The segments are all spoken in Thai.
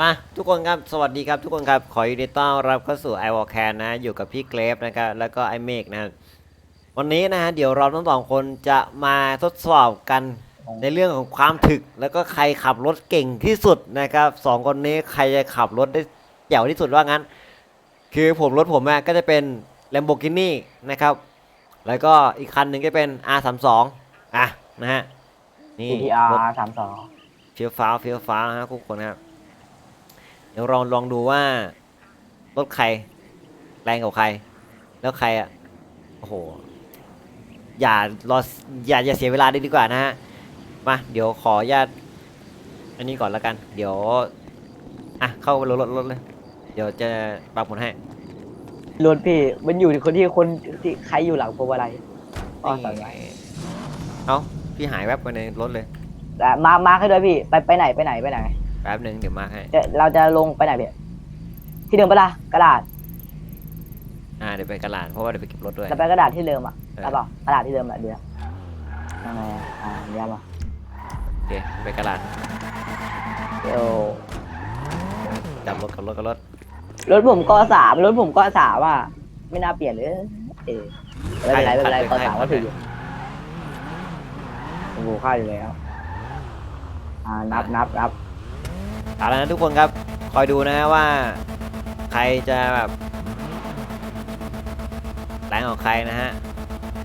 มาทุกคนครับ สวัสดีครับทุกคนครับ ขอยินดีต้อนรับเข้าสู่ i w a l k a n นะ อยู่กับพี่เกรฟนะครับ แล้วก็ไอเมกนะครับวันนี้นะฮะ เดี๋ยวเราทั้งสองคนจะมาทดสอบกันในเรื่องของความถึก แล้วก็ใครขับรถเก่งที่สุดนะครับสองคนนี้ใครจะขับรถได้แจ๋วที่สุดว่างั้น คือผมรถผมอะก็จะเป็น Lamborghini นะครับ แล้วก็อีกคันหนึ่งก็เป็น R32 อะนะฮะ นี่รถ GTR สามสองเฟี้ยวฟ้าวเฟี้ยวฟ้าวนะครับทุกคนครับ เดี๋ยวลองลองดูว่ารถใคร แรงกว่าใคร แล้วใครอะโอ้โหอย่ารออย่าอย่าเสียเวลาเลยดีกว่านะฮะมาเดี๋ยวขออนุญาตอันนี้ก่อนแล้วกัน เดี๋ยวอะเข้ารถรถรถเลย เดี๋ยวจะปรับผลให้รถพี่มันอยู่ที่คนที่คนที่ใครอยู่หลังพวงมาลัยอ๋อสอนไว้เอ้าพี่หายแวบไปในรถเลยแต่มามาให้ด้วยพี่ไปไปไหนไปไหนไปไหน แป๊บหนึ่งเดี๋ยวมาให้ เดี๋ยวเราจะลงไปไหนพี่ที่เดิมปะล่ะกระดาษอ่าเดี๋ยวไปกระลาดเพราะว่าเดี๋ยวไปเก็บรถด้วยจะไปกระดาษที่เดิมอะเออใช่ป่ะกระดาษที่เดิมอะเดี๋ยวยังไงอะอ่าเดี๋ยวมาโอเคไปกระลาดเดี๋ยวจับรถกับรถกับรถรถผมก็สามรถผมก็สามอะไม่น่าเปลี่ยนเลยเออไม่เป็นไรไม่เป็นไรก็สามก็ถืออยู่โอ้โหค่าอยู่แล้วอ่านับนับนับ เอาละนะทุกคนครับ คอยดูนะฮะว่า ใครจะแบบแรงของใครนะฮะ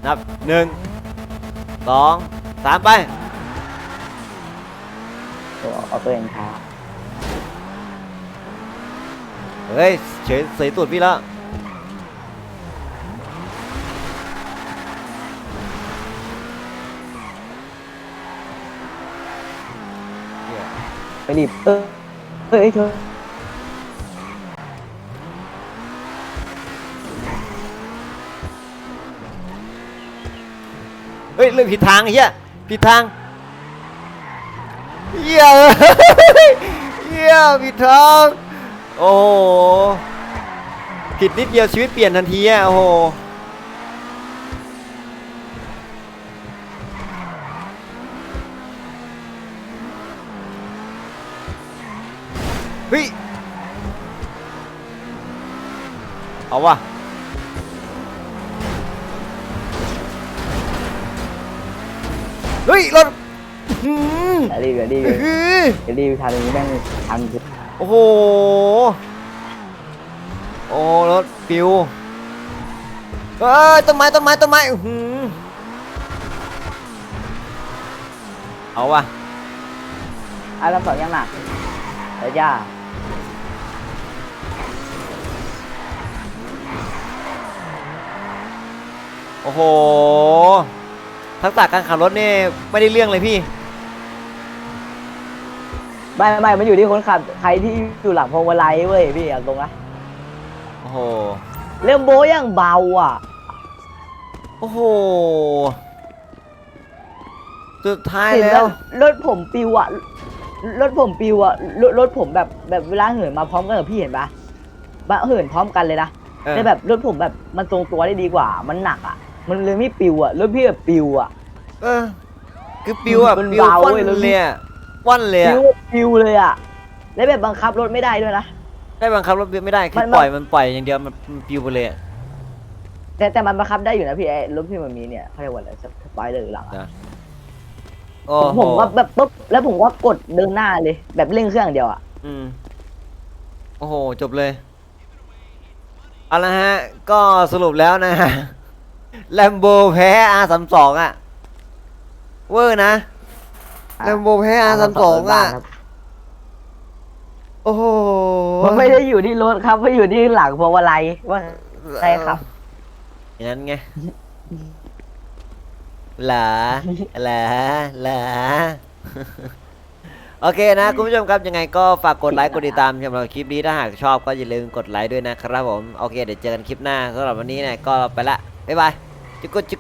นับหนึ่งสองสามไป ตัวเอาตัวเองช้าเฮ้ยเฉยเสยตูดพี่แล้ว ไปรีบเออ เฮ้ยเธอเฮ้ยเรื่องผิดทางไอ้เหี้ยผิดทางเหี้ยเหี้ยผิดทางโอ้โหผิดนิดเดียวชีวิตเปลี่ยนทันทีอะโอ้โห เฮ้ย เอาว่ะเฮ้ยรถหืมอย่ารีบอย่ารีบอื้อหืออย่ารีบทางนี้แม่งทางคือโอ้โห โอ้รถปิวเอ้ยต้นไม้ต้นไม้ต้นไม้อื้อหือเอาว่ะอะลำสองยังหนักเดี๋ยวย่า โอ้โห ทักษะการขับรถนี่ไม่ได้เรื่องเลยพี่ไม่ไม่ไม่มันอยู่ที่คนขับ ใครที่อยู่หลังพวงมาลัยเว้ยพี่เอาตรงนะโอ้โห เรื่องโบยังเบาอะ โอ้โห สุดท้ายเห็นแล้แล้ว วรถผมปิวอะ รถผมปิวอะรถรถผมแบบแบบเวลาเหินมาพร้อมกันกับพี่เห็นปะบะเหินพร้อมกันเลยนะเออ แต่แบบรถผมแบบมันทรงตัวได้ดีกว่า มันหนักอะ มันเลยไม่ปิวอะรถพี่แบบปิวอะ เออ คือปิวอะมันปิวเบาว่อนเว้ยรถเลยอะว่อนเลยปิอะวปิวเลยอะ แล้วแบบบังคับรถไม่ได้ด้วยนะ ได้บังคับรถไม่ได้คืมัอนปล่อยมันปล่อยอย่างเดียวมันมันปิวไปเลยอะแต่แต่มันบังคับได้อยู่นะพี่ไอ้รถพี่มันมีเนี่ยเขาเรียกว่าอะไรสปอยเลอร์หลังอะนะโอ้ผมโหผมว่าแบบปุ๊บแล้วผมว่ากดเดินหน้าเลย แบบเร่งเครื่องอย่างเดียวอะ อืมโอ้โหจบเลยเอาละฮะ ก็สรุปแล้วนะฮะ แลมโบแพ้ R32 อะ เวอร์นะอะแลมโบแพ้ R32 อะครับโอ้โหมันไม่ได้อยู่ที่รถครับมันอยู่ที่หลังพวงมาลัยว่าใช่ครับอย่างนั้นไงหลาหลาหลาโอเคนะคุณผู้ชมครับยังไงก็ฝากกดไลค์กดติดตามสำหรับคลิปนี้ถ้าหากชอบก็อย่าลืมกดไลค์ด้วยนะครับผม โอเค เดี๋ยวเจอกันคลิปหน้าสำหรับวันนี้เนี่ยก็ไปละ บ๊ายบาย จุกกุจุ